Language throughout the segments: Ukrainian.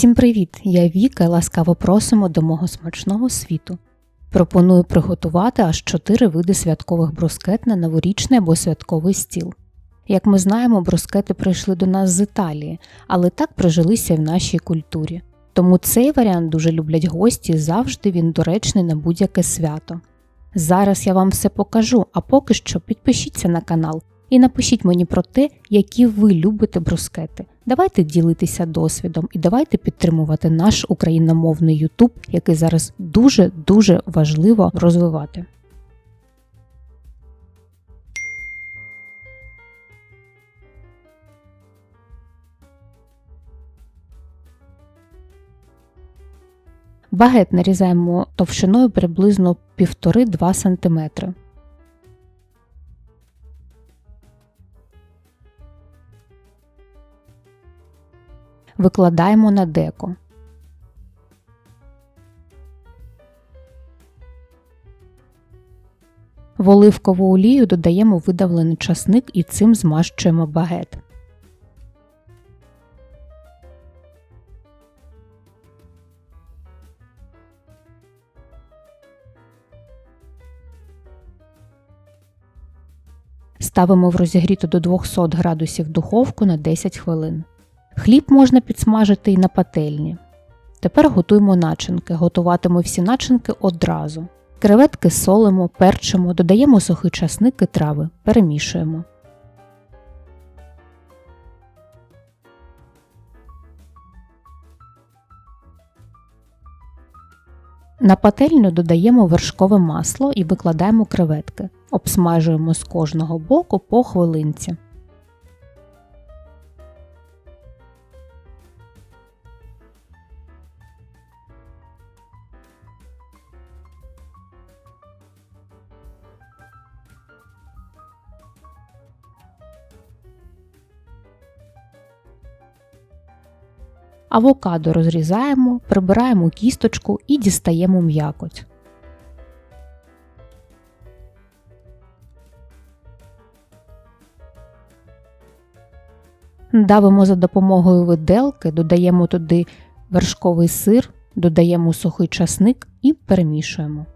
Всім привіт! Я Віка і ласкаво просимо до мого смачного світу. Пропоную приготувати аж 4 види святкових брускет на новорічний або святковий стіл. Як ми знаємо, брускети прийшли до нас з Італії, але так прижилися і в нашій культурі. Тому цей варіант дуже люблять гості, завжди він доречний на будь-яке свято. Зараз я вам все покажу, а поки що підпишіться на канал і напишіть мені про те, які ви любите брускети. Давайте ділитися досвідом і давайте підтримувати наш україномовний YouTube, який зараз дуже-дуже важливо розвивати. Багет нарізаємо товщиною приблизно 1,5-2 см. Викладаємо на деко. В оливкову олію додаємо видавлений часник і цим змащуємо багет. Ставимо в розігріту до 200 градусів духовку на 10 хвилин. Хліб можна підсмажити і на пательні. Тепер готуємо начинки. Готуватимемо всі начинки одразу. Креветки солимо, перчимо, додаємо сухий часник і трави, перемішуємо. На пательню додаємо вершкове масло і викладаємо креветки. Обсмажуємо з кожного боку по хвилинці. Авокадо розрізаємо, прибираємо кісточку і дістаємо м'якоть. Давимо за допомогою виделки, додаємо туди вершковий сир, додаємо сухий часник і перемішуємо.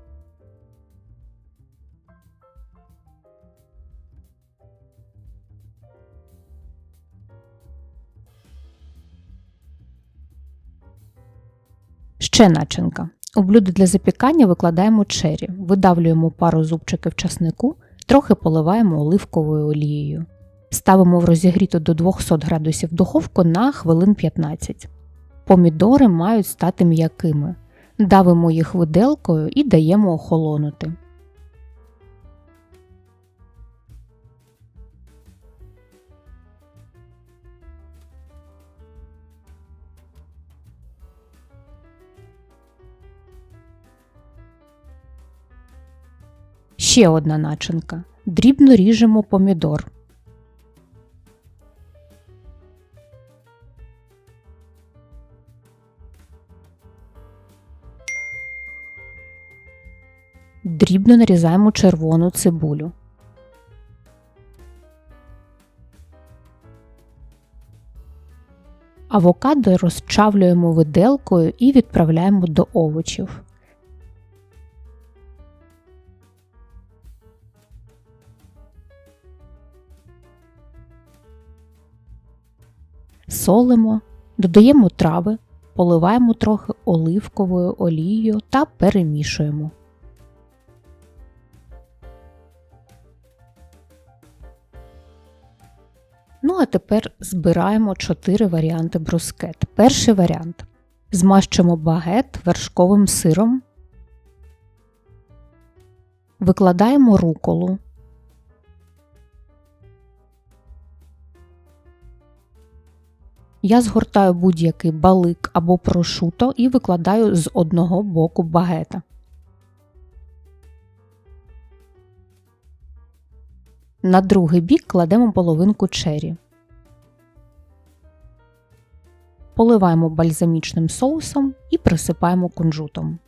Ще начинка. У блюдо для запікання викладаємо чері, видавлюємо пару зубчиків часнику, трохи поливаємо оливковою олією. Ставимо в розігріту до 200 градусів духовку на хвилин 15. Помідори мають стати м'якими. Давимо їх виделкою і даємо охолонути. Ще одна начинка. Дрібно ріжемо помідор. Дрібно нарізаємо червону цибулю. Авокадо розчавлюємо виделкою і відправляємо до овочів. Солимо, додаємо трави, поливаємо трохи оливковою олією та перемішуємо. Ну, а тепер збираємо 4 варіанти брускет. Перший варіант. Змащуємо багет вершковим сиром, викладаємо руколу, Я згортаю будь-який балик або прошуто і викладаю з одного боку багета. На другий бік кладемо половинку чері. Поливаємо бальзамічним соусом і присипаємо кунжутом.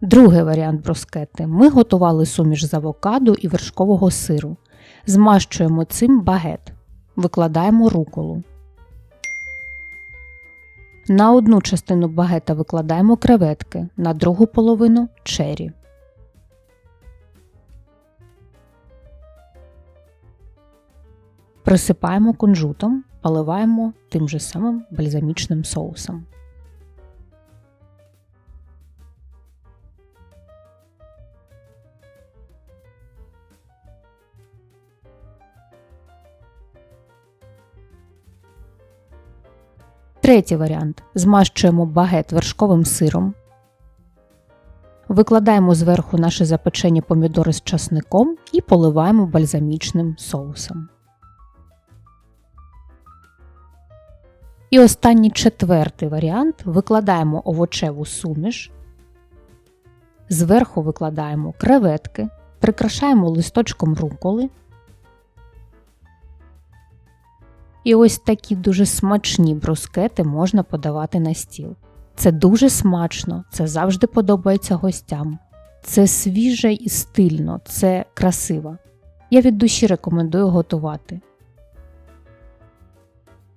Другий варіант брускетти. Ми готували суміш з авокадо і вершкового сиру. Змащуємо цим багет. Викладаємо руколу. На одну частину багета викладаємо креветки, на другу половину чері. Присипаємо кунжутом, поливаємо тим же самим бальзамічним соусом. Третій варіант. Змащуємо багет вершковим сиром. Викладаємо зверху наші запечені помідори з часником і поливаємо бальзамічним соусом. І останній четвертий варіант викладаємо овочеву суміш, зверху викладаємо креветки, прикрашаємо листочком руколи. І ось такі дуже смачні брускети можна подавати на стіл. Це дуже смачно, це завжди подобається гостям. Це свіже і стильно, це красиво. Я від душі рекомендую готувати.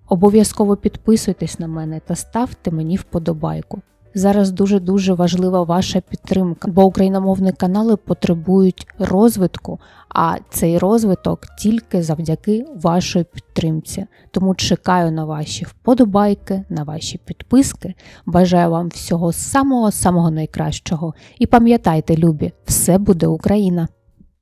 Обов'язково підписуйтесь на мене та ставте мені вподобайку. Зараз дуже-дуже важлива ваша підтримка, бо україномовні канали потребують розвитку, а цей розвиток тільки завдяки вашій підтримці. Тому чекаю на ваші вподобайки, на ваші підписки. Бажаю вам всього самого-самого найкращого. І пам'ятайте, любі, все буде Україна!